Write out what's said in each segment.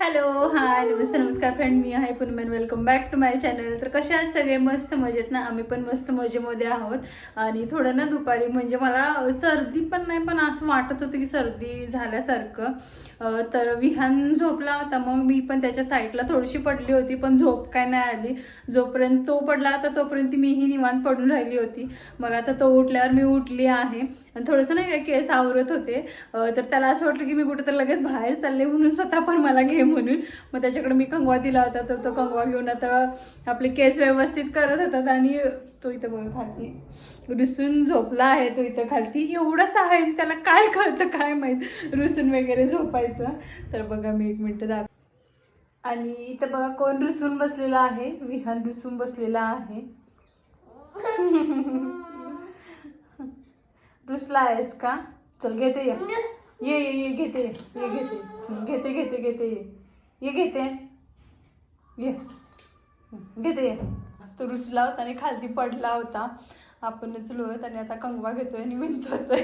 Hello hi नमस्ते नमस्कार friend मी आहे पुनमन. Welcome back to my channel तर कशा आहेत सगळे? मस्त मजेत ना? आम्ही पण मस्त मजेमध्ये आहोत. आणि थोडं ना दुपारी म्हणजे मला सर्दी पण नाही पण असं वाटत होतं की सर्दी झाल्यासारखं. तर विहान झोपला होता. मग मी पण त्याच्या साईडला थोडीशी पडली होती पण झोप काय नाही आली. जोपर्यंत तो पडला तर तोपर्यंत मीही निवांत पडून राहिली होती. मग आता तो उठल्यावर मी उठली आहे. आणि थोडंसं नाही काय केस आवरत होते. तर त्याला असं वाटलं की मी कुठं तर लगेच बाहेर चालले म्हणून स्वतः पण मला घेऊन म्हणून. मग त्याच्याकडे मी कंगवा दिला होता तर तो कंगवा घेऊन आता आपले केस व्यवस्थित करत होतात आणि तो इथं बघ खालती रुसून झोपला आहे तो इथं खालती. एवढासा आहे त्याला काय कळतं काय माहीत? रुसून वगैरे झोपायचं. तर बघा मी एक मिनटं दाख आणि इथं बघा कोण रुसून बसलेला आहे? विहान रुसून बसलेला आहे. रुसला आहेस का? चल घेते ये. ये ये ये घेते ये घेते. घेते घेते घेते ये. ये घेते. ये. घेते. ये तो रुसला होता आणि खालती पडला होता. आपणच लोळत आणि आता कंगवा घेतोय आणि विंचवतोय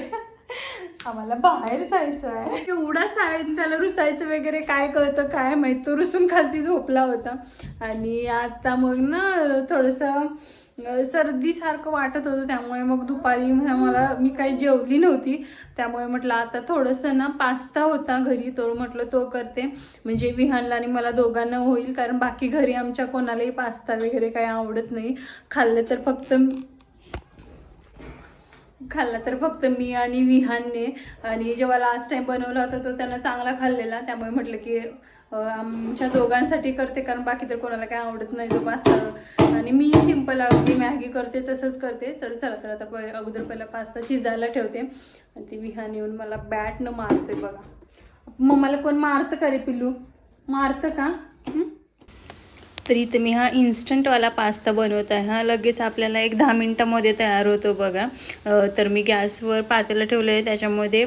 आम्हाला बाहेर जायचं आहे एवढा सायन त्याला रुसायचं वगैरे काय कळतं काय माहीत. तो रुसून खालती झोपला होता. आणि आता मग ना थोडंसं सर्दीसारखं वाटत होतं त्यामुळे मग दुपारी मला मी काही जेवली नव्हती. त्यामुळे म्हटलं आता थोडंसं ना पास्ता होता घरी तो म्हटलं तो करते. म्हणजे विहानला आणि मला दोघांना होईल कारण बाकी घरी आमच्या कोणालाही पास्ता वगैरे काही आवडत नाही. खाल्लं तर फक्त खाल्ला तर फक्त मी आणि विहानने. आणि जेव्हा लास्ट टाइम बनवला होता तो त्यांना चांगला खाल्लेला. त्यामुळे म्हटलं की आमच्या दोघांसाठी करते कारण बाकी तर कोणाला काय आवडत नाही जो पास्ता आणि मी सिंपल अगदी मॅगी करते तसंच करते. तर चला तर आता प अगोदर पहिला पास्ता शिजायला ठेवते. आणि ती विहान येऊन मला बॅटनं मारते बघा. मग मला कोण मारतं का रे पिल्लू? मारतं का? तर इथं मी हा इन्स्टंटवाला पास्ता बनवत आहे. हा लगेच आपल्याला एक दहा मिनटामध्ये तयार होतो बघा. तर मी गॅसवर पातेलं ठेवलं आहे त्याच्यामध्ये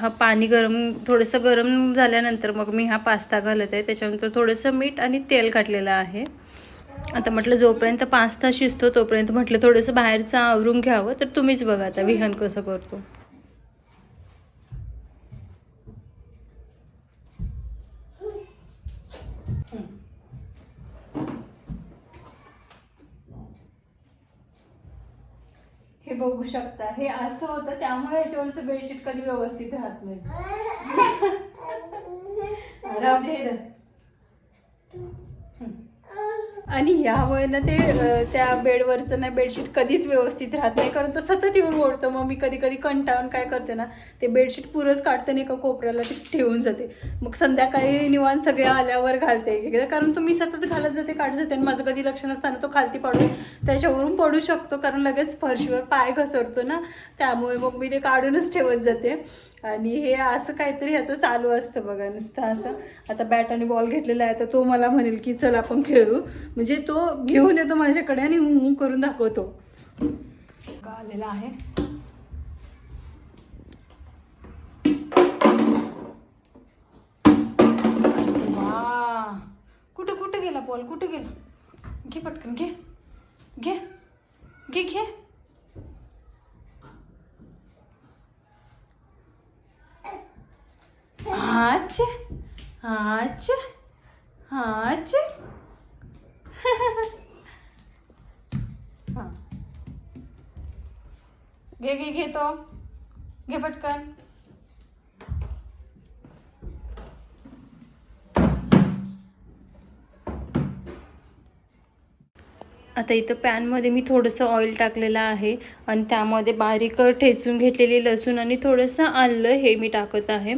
हा पाणी गरम थोडंसं गरम झाल्यानंतर मग मी हा पास्ता घालत आहे. त्याच्यानंतर थोडंसं मीठ आणि तेल घातलेलं आहे. आता म्हटलं जोपर्यंत पास्ता शिजतो तोपर्यंत म्हटलं थोडंसं बाहेरचं आवरून घ्यावं. तर तुम्हीच बघा आता विहान कसं करतो. बघू शकता. हे असं होतं त्यामुळे याच्यावरचं बेडशीट कधी व्यवस्थित राहत नाही. राहू दे. आणि ह्यामुळे ना ते त्या बेडवरचं ना बेडशीट कधीच व्यवस्थित राहत नाही. कारण तो सतत येऊन ओढतं. मग मी कधी कधी कंटाळून काय करते ना ते बेडशीट पुरंच काढते नाही का कोपऱ्याला ते ठेवून जाते. मग संध्याकाळी निवांत सगळे आल्यावर घालते एकदा. कारण तो मी सतत घालत जाते काढत जाते आणि माझं कधी लक्ष नसताना तो खालती पडून त्याच्यावरून पडू शकतो. कारण लगेच फरशीवर पाय घसरतो ना त्यामुळे मग मी ते काढूनच ठेवत जाते. आणि हे असं काहीतरी ह्याचं चालू असतं बघा नुसतं असं. आता बॅट आणि बॉल घेतलेला आहे तर तो मला म्हणेल की चल आपण खेळू. म्हणजे म्हणजे तो घेऊन येतो माझ्याकडे आणि हू हू करून दाखवतो. का आलेला आहे? वा. कुठं कुठं गेला बॉल कुठं गेला? घे पटकन घे. घे. घे घे. हाच हाच हाच हा. घे घे घेतो घे पटकन आता इथं पॅनमध्ये मी थोडंसं ऑइल टाकलेलं आहे आणि त्यामध्ये बारीक ठेचून घेतलेली लसूण आणि थोडंसं आलं हे मी टाकत आहे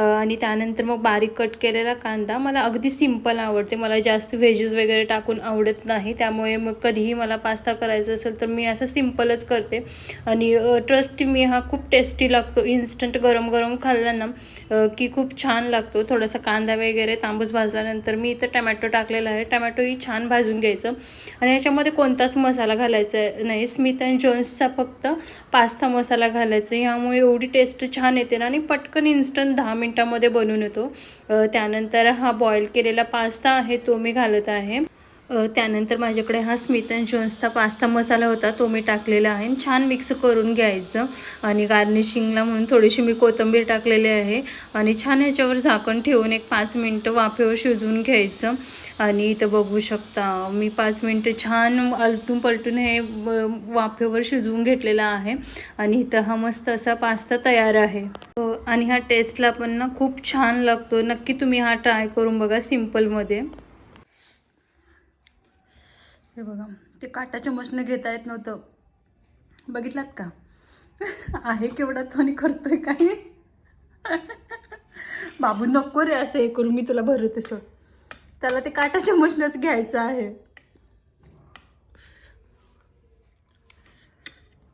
आणि त्यानंतर मग बारीक कट केलेला कांदा मला अगदी सिंपल आवडते. मला जास्त व्हेजेस वगैरे टाकून आवडत नाही. त्यामुळे मग कधीही मला पास्ता करायचा असेल तर मी असं सिम्पलच करते. आणि ट्रस्ट मी हा खूप टेस्टी लागतो. इन्स्टंट गरम गरम खाल्ला ना की खूप छान लागतो. थोडासा कांदा वगैरे तांबूस भाजल्यानंतर मी इथं टमॅटो टाकलेला आहे. टमॅटोही छान भाजून घ्यायचं. आणि याच्यामध्ये कोणताच मसाला घालायचा नाही. स्मिथ अँड जोन्सचा फक्त पास्ता मसाला घालायचा. ह्यामुळे एवढी टेस्ट छान येते ना आणि पटकन इन्स्टंट दहा मिनटामध्ये बनून येतो. त्यानंतर हा बॉईल केलेला पास्ता आहे तो मी घालत आहे. त्यानंतर माझ्याकडे हा स्मिथ अँड जोन्सचा पास्ता मसाला होता तो मी टाकलेला आहे. छान मिक्स करून घ्यायचं आणि गार्निशिंगला म्हणून थोडीशी मी कोथिंबीर टाकलेली आहे आणि छान ह्याच्यावर झाकण ठेवून एक पाच मिनटं वाफेवर शिजवून घ्यायचं. आणि इथं बघू शकता मी पाच मिनटं छान अलटून पलटून हे वाफेवर शिजवून घेतलेलं आहे. आणि इथं हा मस्त असा पास्ता तयार आहे. आणि हा टेस्टला पण ना खूप छान लागतो. नक्की तुम्ही हा ट्राय करून बघा सिम्पलमध्ये हे बघा ते काटा चमचनं घेता येत नव्हतं. बघितलात का? आहे केवढा तो आणि करतोय काय बाबू नको रे असं हे करून मी तुला भरवते सोड. त्याला ते काटा चमचनंच घ्यायचं आहे.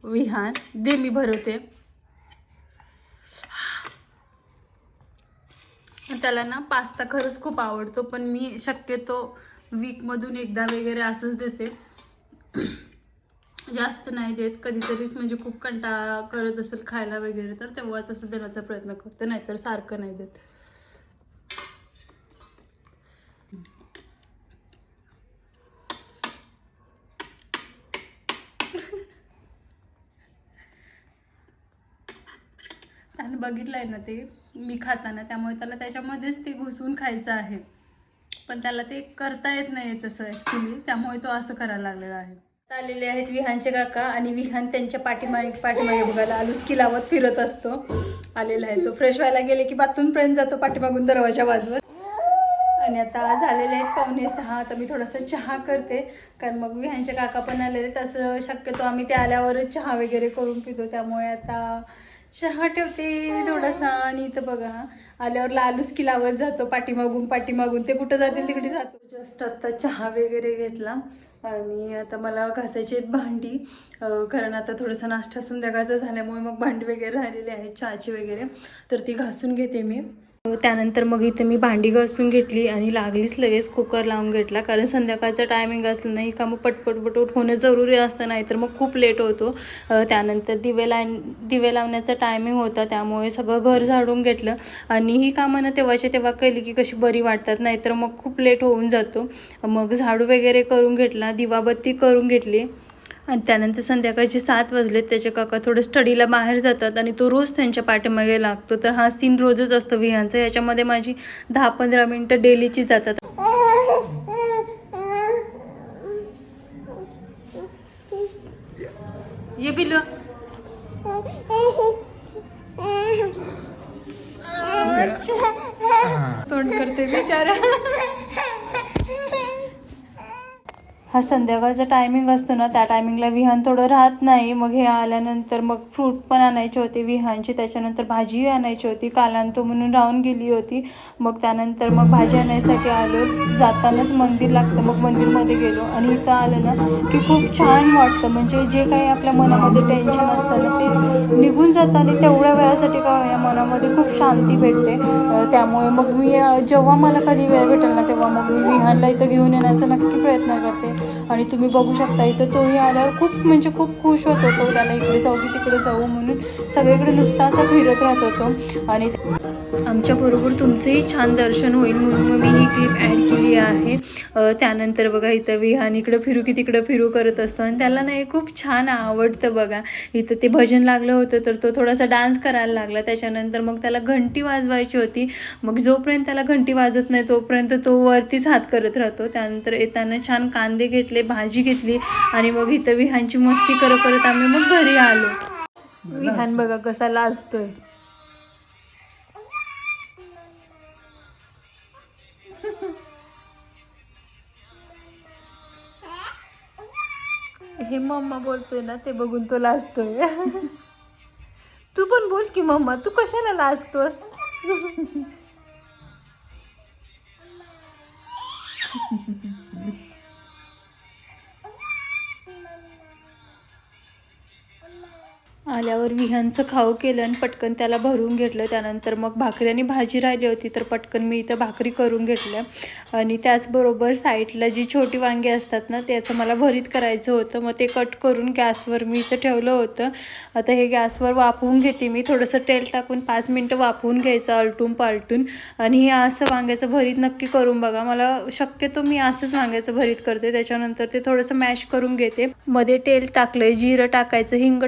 विहान दे मी भरवते. त्याला ना पास्ता खरंच खूप आवडतो पण मी शक्यतो वीकमधून एकदा वगैरे असंच देते. जास्त नाही देत. कधीतरीच म्हणजे खूप कंटाळा करत असेल खायला वगैरे तर तेव्हाच असं देण्याचा प्रयत्न करते नाहीतर सारखं नाही देत. बघितलं आहे ना ते मी खाताना त्यामुळे त्याला त्याच्यामध्येच ते घुसून खायचं आहे. पण त्याला ते करता येत नाही तसं ॲक्च्युली त्यामुळे तो असं करायला लागलेला आहे. आलेले आहेत विहानचे काका आणि विहान त्यांच्या पाठीमागे पाठीमागे बघायला आलुचकी लावत फिरत असतो. आलेला आहे तो. फ्रेश व्हायला गेले की बाथरूमपर्यंत जातो पाठीमागून दरवाजा वाजवत आणि आता झालेले आहेत पावणे सहा. आता मी थोडासा चहा करते. कारण मग विहानचे काका पण आलेले तसं शक्यतो आम्ही ते आल्यावरच चहा वगैरे करून पितो. त्यामुळे आता चहा ठेवते थोडासा आणि इथं बघा. आल्यावर लालूच की लावत जातो पाठीमागून पाठीमागून. ते कुठं जातील तिकडे जातो. जस्ट आता चहा वगैरे घेतला. आणि आता मला घासायची आहेत भांडी. कारण आता थोडंसं नाश्ता संध्याकाळचा झाल्यामुळे मग भांडी वगैरे राहिलेली आहेत चहाची वगैरे. तर ती घासून घेते मी. त्यानंतर मग इथे मी भांडी घासून घेतली आणि लागलीच लगेच कुकर लावून घेतला. कारण संध्याकाळचं टायमिंग असलं नाही का मग पटपट पटपट होणं जरुरी असतं नाहीतर मग खूप लेट होतो. त्यानंतर दिवे लाव दिवे लावण्याचा टायमिंग होता त्यामुळे सगळं घर झाडून घेतलं. आणि ही कामं ना तेव्हाच्या तेव्हा केली की कशी बरी वाटतात नाहीतर मग खूप लेट होऊन जातो. मग झाडू वगैरे करून घेतला दिवाबत्ती करून घेतली. आणि त्यानंतर संध्याकाळचे सात वाजले त्याचे काका थोडं स्टडीला बाहेर जातात आणि तो रोज त्यांच्या पाठीमागे लागतो. तर हा सीन रोजच असतो विहांचा याच्यामध्ये माझी दहा पंधरा मिनटं डेलीची जातात. ये पिल्लू. तोंड करते बिचारा. हा संध्याकाळचा टायमिंग असतो ना त्या टायमिंगला विहान थोडं राहत नाही. मग हे आल्यानंतर मग फ्रूट पण आणायचे होते विहानची त्याच्यानंतर भाजी आणायची होती कालांतो म्हणून राहून गेली होती. मग त्यानंतर मग भाजी आणायसाठी आलो. जातानाच मंदिर लागतं मग मंदिरमध्ये गेलो. आणि इथं आलं ना की खूप छान वाटतं. म्हणजे जे काही आपल्या मनामध्ये टेन्शन असतं ना ते निघून जातं आणि तेवढ्या वेळासाठी का या मनामध्ये खूप शांती भेटते. त्यामुळे मग मी जेव्हा मला कधी वेळ भेटेल ना तेव्हा मग मी विहानला इथं घेऊन येण्याचा नक्की प्रयत्न करते. आणि तुम्ही बघू शकता इथं तोही आल्यावर खूप म्हणजे खूप खुश होत होतो. त्याला इकडे जाऊ की तिकडे जाऊ म्हणून सगळीकडे नुसता असा फिरत राहत होतो. आणि आमच्याबरोबर तुमचंही छान दर्शन होईल म्हणून मग मी ही क्लिप ॲड केली आहे. त्यानंतर बघा इथं विहान इकडं फिरू की तिकडं फिरू करत असतो आणि त्याला नाही खूप छान आवडतं बघा. इथं ते भजन लागलं होतं तर तो थोडासा डान्स करायला लागला. त्याच्यानंतर मग त्याला घंटी वाजवायची होती. मग जोपर्यंत त्याला घंटी वाजत नाही तोपर्यंत तो वरतीच हात करत राहतो. त्यानंतर येताना छान कांदे घेतले भाजी घेतली आणि मग इथं विहानची मस्ती करत करत आम्ही मग घरी आलो. विहान बघा कसा लाजतोय. हे मम्मा बोलतोय ना ते बघून तो लाजतोय. तू पण बोल की मम्मा तू कशाला लाजतोस? आल्यावर विहांचं खाऊ केलं आणि पटकन त्याला भरून घेतलं. त्यानंतर मग भाकरी आणि भाजी राहिली होती तर पटकन मी इथं भाकरी करून घेतल्या. आणि त्याचबरोबर साईडला जी छोटी वांगी असतात ना त्याचं मला भरीत करायचं होतं. मग ते कट करून गॅसवर मी इथं ठेवलं होतं. आता हे गॅसवर वाफवून घेते मी. थोडंसं तेल टाकून पाच मिनटं वाफवून घ्यायचं आलटून पालटून. आणि हे असं वांग्याचं भरीत नक्की करून बघा. मला शक्यतो मी असंच वांग्याचं भरीत करते. त्याच्यानंतर ते थोडंसं मॅश करून घेते. मध्ये तेल टाकलंय जिरं टाकायचं हिंग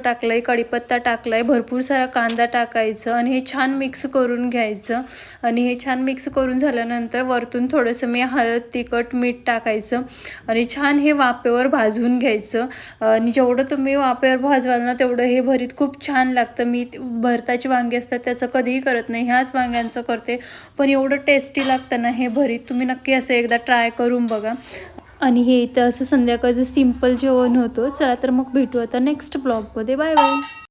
टाकलंय कढीपत्ता टाकलाय भरपूर सारा कांदा टाकायचं आणि हे छान मिक्स करून घ्यायचं. आणि हे छान मिक्स करून झाल्यानंतर वरतून थोडंसं मी हळद तिखट मीठ टाकायचं आणि छान हे वाफेवर भाजून घ्यायचं. आणि जेवढं तुम्ही वाफेवर भाजवाल ना तेवढं हे भरीत खूप छान लागतं. मी भरताची वांगी असतात त्याचं कधीही करत नाही ह्याच वांग्यांचं करते. पण एवढं टेस्टी लागतं ना हे भरीत तुम्ही नक्की असं एकदा ट्राय करून बघा. आणि हे इथं असं संध्याकाळचं सिंपल जेवण होतं. चला तर मग भेटू आता नेक्स्ट ब्लॉगमध्ये बाय बाय